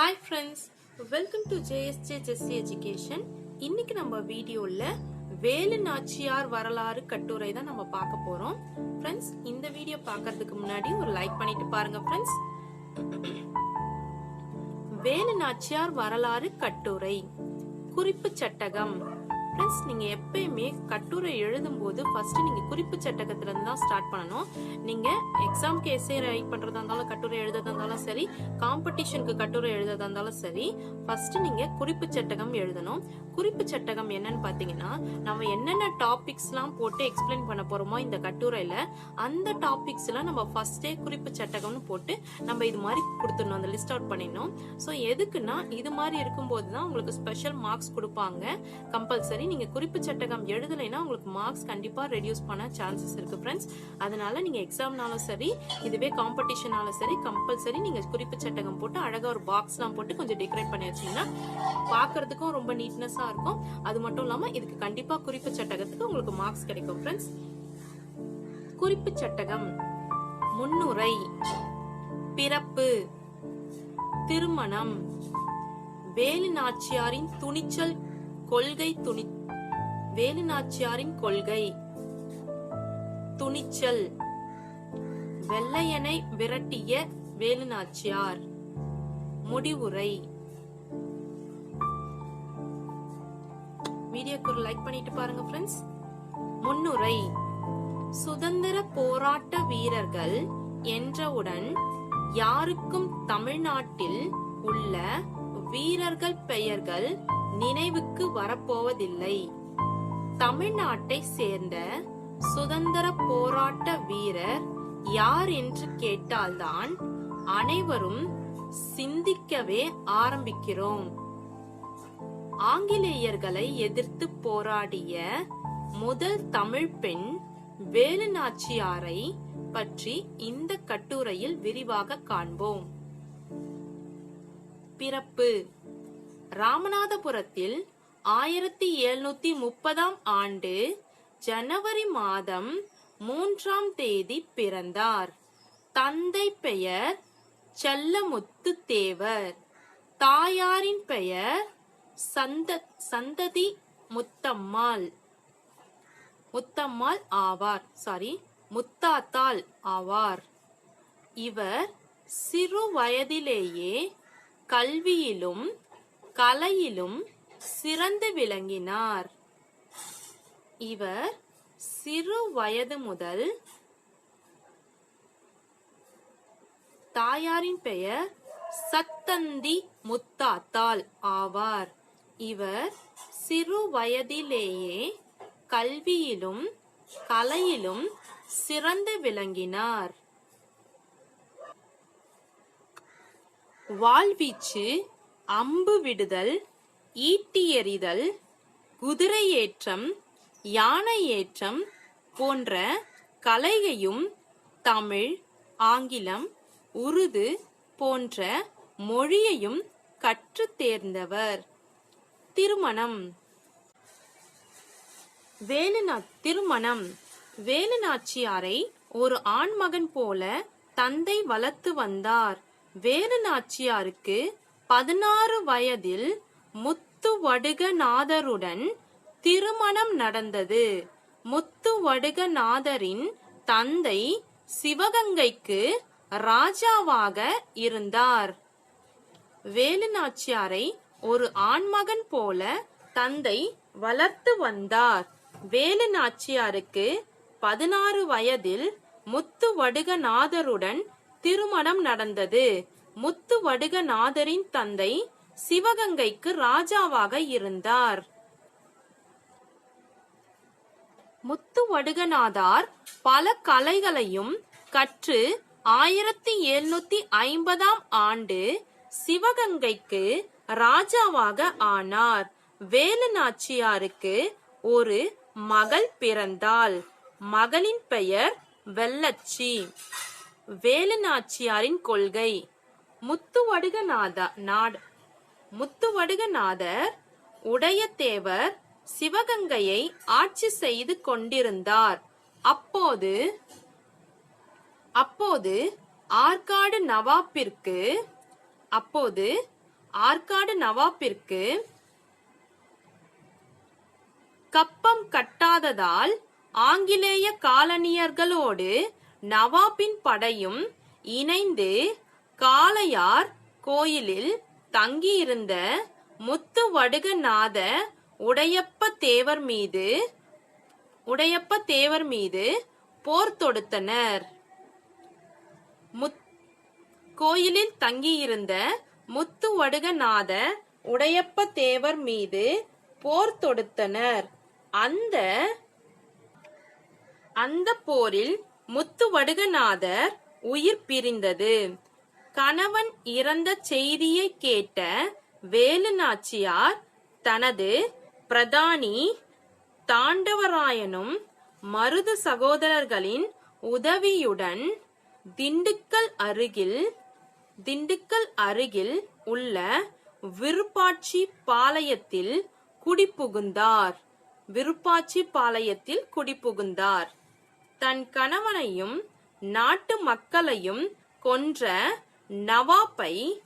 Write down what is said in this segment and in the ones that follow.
Hi friends welcome to JSJ Jessy education இன்னைக்கு நம்ம வீடியோவில் வேலு நாச்சியார் வரலாறு கட்டுரை தான் நம்ம பார்க்க போகிறோம் ஃப்ரெண்ட்ஸ் இந்த வீடியோ பார்க்கறதுக்கு முன்னாடி ஒரு லைக் பண்ணிட்டு பாருங்க ஃப்ரெண்ட்ஸ் வேலு நாச்சியார் வரலாறு கட்டுரை. குறிப்பு சட்டகம். ஃப்ரெண்ட்ஸ் நீங்க எப்பயுமே கட்டுரை எழுதும்போது ஃபர்ஸ்ட் நீங்க குறிப்பு சட்டகத்துல இருந்து தான் ஸ்டார்ட் பண்ணணும். நீங்க எக்ஸாம்க்கு எஸ்ஏ ரைட் பண்றதா இருந்தாலும் கட்டுரை எழுதுறதா இருந்தாலும் சரி காம்படிஷனுக்கு கட்டுரை எழுதுறதா இருந்தாலும் சரி ஃபர்ஸ்ட் நீங்க குறிப்பு சட்டகம் எழுதணும். குறிப்பு சட்டகம் என்னன்னு பாத்தீங்கன்னா நம்ம என்னென்ன டாபிக்ஸ்லாம் போட்டு எக்ஸ்பிளைன் பண்ண போறோமோ இந்த கட்டுரையில அந்த டாபிக்ஸ்ல நம்ம ஃபர்ஸ்டே குறிப்பு சட்டகம்னு போட்டு நம்ம இது மாதிரி கொடுத்துடணும் அந்த லிஸ்ட் அவுட் பண்ணிடணும். ஸோ எதுக்குன்னா இது மாதிரி இருக்கும்போது தான் உங்களுக்கு ஸ்பெஷல் மார்க்ஸ் கொடுப்பாங்க. கம்பல்சரி நீங்க குறிப்பு சட்டகம் எழுதலைன்னா உங்களுக்கு மார்க்ஸ் கண்டிப்பா ரெடியூஸ் பண்ண சான்சஸ் இருக்கு ஃப்ரெண்ட்ஸ் அதனால நீங்க எக்ஸாம்னாலும் சரி இதுவே காம்படிஷனாலும் சரி கம்பல்சரி நீங்க குறிப்பு சட்டகம் போட்டு அழகா ஒரு பாக்ஸ்லாம் போட்டு கொஞ்சம் டெக்கரேட் பண்ணி வச்சீங்கன்னா பாக்குறதுக்கும் ரொம்ப நீட்னஸா இருக்கும். அது மட்டும் இல்லாம இதுக்கு கண்டிப்பா குறிப்பு சட்டகத்துக்கு உங்களுக்கு மார்க்ஸ் கிடைக்கும் ஃப்ரெண்ட்ஸ் குறிப்பு சட்டகம் முன்னுரை பிறப்பு திருமணம் வேலு நாச்சியாரின் துணிச்சல் கொள்கை துணி வேலு நாச்சியாரின் கொள்கை. துணிச்சல். வெள்ளையனை விரட்டிய வேலு நாச்சியார் முடிவுரை. வீடியோக்கு ஒரு லைக் பண்ணிட்டு பாருங்க ஃப்ரெண்ட்ஸ் முன்னுரை. சுதந்திர போராட்ட வீரர்கள் என்றவுடன் யாருக்கும் தமிழ்நாட்டில் உள்ள வீரர்கள் பெயர்கள் நினைவுக்கு வரப்போவதில்லை. தமிழ்நாட்டை சேர்ந்த சுதந்திர போராட்ட வீரர் யார் என்று கேட்டால்தான் அனைவரும் சிந்திக்கவே ஆரம்பிக்கிறோம். ஆங்கிலேயர்களை எதிர்த்து போராடிய முதல் தமிழ் பெண் வேலு நாச்சியாரை பற்றி இந்த கட்டுரையில் விரிவாக காண்போம். பிறப்பு. ராமநாதபுரத்தில் ஆயிரத்தி எழுநூத்தி முப்பதாம் ஆண்டு ஜனவரி மாதம் மூன்றாம் தேதி பிறந்தார். தந்தை பெயர் செல்லமுத்து தேவர். தாயாரின் பெயர் சந்த சந்ததி முத்தம்மாள். முத்தம்மாள் ஆவார். சாரி முத்தாத்தாள் ஆவார். இவர் சிறு வயதிலேயே கல்வியிலும் கலையிலும் சிறந்து விளங்கினார். இவர் சிறு வயது முதல் தாயாரின் பெயர் சத்தந்தி முத்தாத்தாள் ஆவார். இவர் சிறு வயதிலேயே கல்வியிலும் கலையிலும் சிறந்து விளங்கினார். வாழ்வீச்சு அம்பு விடுதல் ஈட்டி எறிதல் குதிரை ஏற்றம் யானை ஏற்றம் போன்ற கலையையும் தமிழ் ஆங்கிலம் உருது போன்ற மொழியையும் கற்று தேர்ந்தவர். திருமணம். வேலுநா திருமணம். வேலுநாச்சியாரை ஒரு ஆண்மகன் போல தந்தை வளர்த்து வந்தார். வேலுநாச்சியாருக்கு பதினாறு வயதில் முத்துவடுகநாதருடன் திருமணம் நடந்தது. முத்துவடுகநாதரின் தந்தை சிவகங்கைக்கு ராஜாவாக இருந்தார். வேலு நாச்சியாரை ஒரு ஆண்மகன் போல தந்தை வளர்த்து வந்தார். வேலு நாச்சியாருக்கு பதினாறு வயதில் முத்துவடுகநாதருடன் திருமணம் நடந்தது. முத்துவடுகநாதரின் தந்தை சிவகங்கைக்கு ராஜாவாக இருந்தார். முத்துவடுகநாதார் பல கலைகளையும் கற்று ஆயிரத்தி எழுநூத்தி ஐம்பதாம் ஆண்டு சிவகங்கைக்கு ராஜாவாக ஆனார். வேலு நாச்சியாருக்கு ஒரு மகள் பிறந்தாள். மகளின் பெயர் வெள்ளச்சி. வேலு நாச்சியாரின் கொள்கை. முத்துவடுகநாத நாட் முத்துவடுகநாதர் உடையத்தேவர் சிவகங்கையை ஆட்சி செய்து கொண்டிருந்தார். அப்போது அப்போது ஆற்காடு நவாப்பிற்கு அப்போது ஆற்காடு நவாப்பிற்கு கப்பம் கட்டாததால் ஆங்கிலேய காலனியர்களோடு நவாபின் படையும் இணைந்து காளையார் கோயிலில் தங்கியிருந்த முத்துவடுகநாத உடையப்ப தேவர் மீது உடையப்ப தேவர் மீது போர் தொடுத்தனர். முத் கோயிலில் தங்கியிருந்த முத்துவடுகநாத உடையப்ப தேவர் மீது போர் தொடுத்தனர். அந்த அந்த போரில் முத்துவடுகநாதர் உயிர் பிரிந்தது. கணவன் இறந்த செய்தியை கேட்ட வேலு நாச்சியார் தனது பிரதானி தாண்டவராயனும் மருது சகோதரர்களின் உதவியுடன் திண்டுக்கல் அருகில் திண்டுக்கல் அருகில் உள்ள விருப்பாட்சி பாளையத்தில் குடிபுகுந்தார். விருப்பாட்சி பாளையத்தில் குடிபுகுந்தார். தன் கணவனையும் நாட்டு மக்களையும் கொன்ற நவாப்பை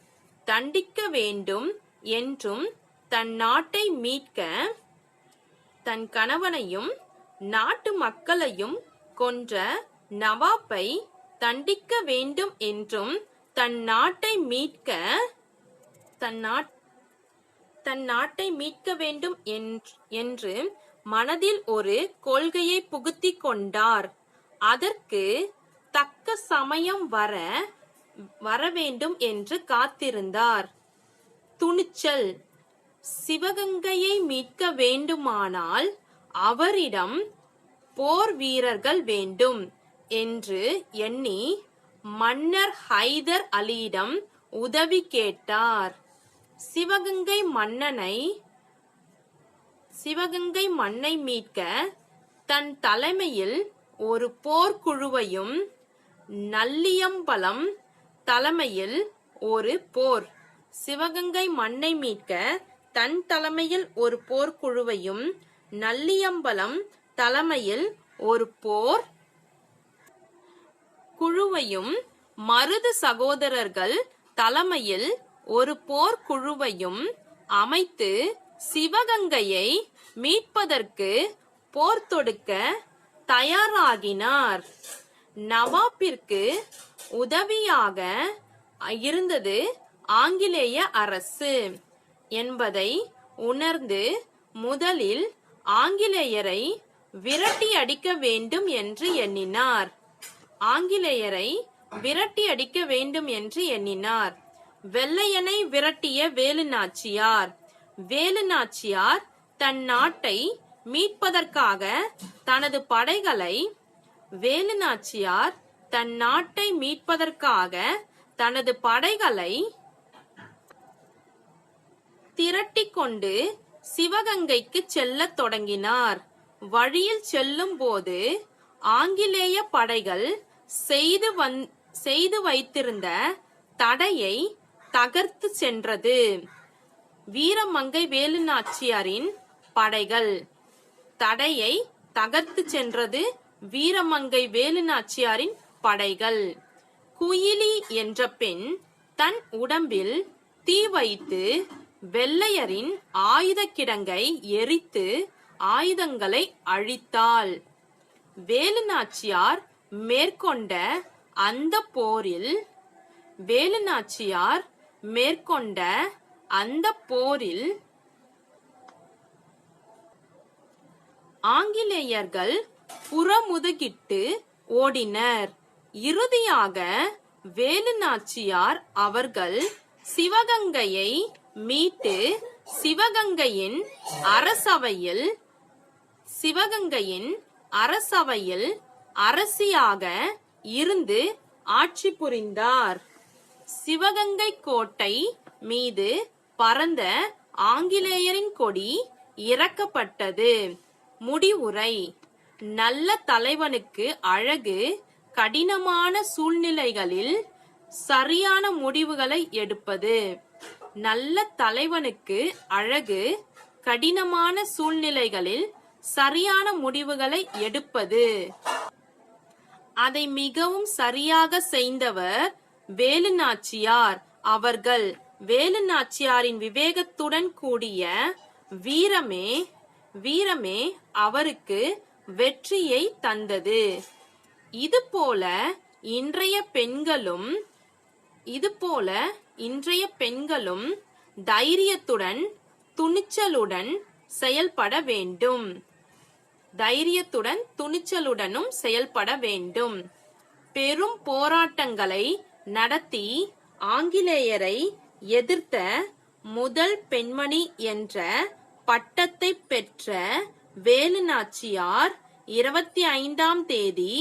தண்டிக்க வேண்டும் என்றும் தன் நாட்டை மீட்க தன் கணவனையும் நாட்டு மக்களையும் கொன்ற நவாப்பை தண்டிக்க வேண்டும் என்றும் தன் நாட்டை மீட்க தன் நாட் தன் நாட்டை மீட்க வேண்டும் என்று- என்று மனதில் ஒரு கொள்கையை புகுத்திக் கொண்டார். அதற்கு தக்க சமயம் வர வர வேண்டும் என்று காத்திருந்தார். துணிச்சல் சிவகங்கையை மீட்க வேண்டுமானால் அவரிடம் போர் வீரர்கள் வேண்டும் என்று எண்ணி மன்னர் ஹைதர் அலியிடம் உதவி கேட்டார். சிவகங்கை மன்னனை சிவகங்கை மண்ணை மீட்க தன் தலைமையில் ஒரு போர்க்குழுவையும் நல்லியம்பலம் தலைமையில் ஒரு போர். சிவகங்கை மண்ணை மீட்க தன் தலைமையில் ஒரு போர்க்குழுவையும் நல்லியம்பலம் தலைமையில் ஒரு போர் குழுவையும் மருது சகோதரர்கள் தலைமையில் ஒரு போர்க்குழுவையும் அமைத்து சிவகங்கையை மீட்பதற்கு போர் தொடுக்க தயாராகினார். நவாப்பிற்கு உதவியாக இருந்தது ஆங்கிலேய அரசு என்பதை உணர்ந்து முதலில் ஆங்கிலேயரை விரட்டி அடிக்க வேண்டும் என்று எண்ணினார். ஆங்கிலேயரை விரட்டி அடிக்க வேண்டும் என்று எண்ணினார். வெள்ளையனை விரட்டிய வேலு நாச்சியார் வேலு நாச்சியார் தன் நாட்டை மீட்பதற்காக தனது படைகளை வேலு நாச்சியார் தன் நாட்டை மீட்பதற்காக தனது படைகளை திரட்டிக் கொண்டு சிவகங்கைக்கு செல்லத் தொடங்கினார். வழியில் செல்லும் போது ஆங்கிலேய படைகள் செய்து வந் செய்து வைத்திருந்த தடையை தகர்த்து சென்றது. வீரமங்கை வேலுநாச்சியாரின் படைகள் தடையை தகர்த்து சென்றது வீரமங்கை வேலுநாச்சியாரின் படைகள். குயிலி என்ற பெண் தன் உடம்பில் தீ வைத்து வெள்ளையரின் ஆயுத கிடங்கை எரித்து ஆயுதங்களை அழித்தாள். வேலு நாச்சியார் மேற்கொண்ட அந்த போரில் வேலு நாச்சியார் மேற்கொண்ட அந்த போரில் ஆங்கிலேயர்கள் புறமுதுகிட்டு ஓடினர். இறுதியாக வேலு நாச்சியார் அவர்கள் சிவகங்கையை மீட்டு சிவகங்கையின் அரசவையில் சிவகங்கையின் அரசவையில் அரசியாக இருந்து ஆட்சி புரிந்தார். சிவகங்கை கோட்டை மீது பறந்த ஆங்கிலேயரின் கொடி இறக்கப்பட்டது. முடிவுரை. நல்ல தலைவனுக்கு அழகு கடினமான சூழ்நிலைகளில் சரியான முடிவுகளை எடுப்பது. நல்ல தலைவனுக்கு அழகு கடினமான சூழ்நிலைகளில் சரியான முடிவுகளை எடுப்பது. அதை மிகவும் சரியாக செய்தவர் வேலு நாச்சியார் அவர்கள். வேலு நாச்சியாரின் விவேகத்துடன் கூடிய வீரமே வீரமே அவருக்கு வெற்றியை தந்தது. இதுபோல இன்றைய பெண்களும் இதுபோல இன்றைய பெண்களும் தைரியத்துடன் துணிச்சலுடன் செயல்பட வேண்டும். தைரியத்துடன் துணிச்சலுடனும் செயல்பட வேண்டும். பெரும் போராட்டங்களை நடத்தி ஆங்கிலேயரை எதிர்த்த முதல் பெண்மணி என்ற பட்டத்தை பெற்ற வேலுநாச்சியார் இருபத்தி ஐந்தாம் தேதி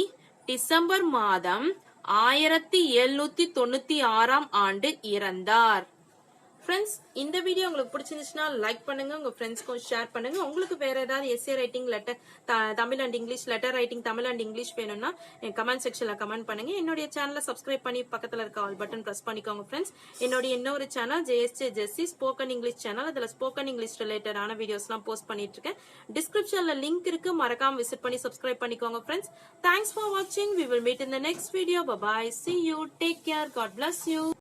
டிசம்பர் மாதம் ஆயிரத்தி எழுநூத்தி தொண்ணூத்தி ஆறாம் ஆண்டு இறந்தார். ஃப்ரெண்ட்ஸ் இந்த வீடியோ உங்களுக்கு பிடிச்சிருந்துச்சுன்னா லைக் பண்ணுங்க உங்க ஃப்ரெண்ட்ஸ்க்கும் ஷேர் பண்ணுங்க. உங்களுக்கு வேற ஏதாவது essay writing letter Tamil and English letter writing Tamil and English வேணும்னா என் கமெண்ட் செக்ஷன்ல கமெண்ட் பண்ணுங்க. என்னுடைய சேனலை சப்ஸ்கிரைப் பண்ணி பக்கத்துல இருக்க ஆல் பட்டன் பிரஸ் பண்ணிக்கோங்க ஃப்ரெண்ட்ஸ் என்னுடைய இன்னொரு channel JSJ Jessy spoken English channel அதுல ஸ்போக்கன் இங்கிலீஷ் ரிலேட்டடான வீடியோஸ்லாம் போஸ்ட் பண்ணிட்டு இருக்கேன். டிஸ்கிரிப்ஷன்ல லிங்க் இருக்கு. மறக்காம விசிட் பண்ணி சப்ஸ்கிரைப் பண்ணிக்கோங்க ஃப்ரெண்ட்ஸ் தேங்க்ஸ் ஃபார் வாட்சிங் we will meet in the next video bye bye see you take care God bless you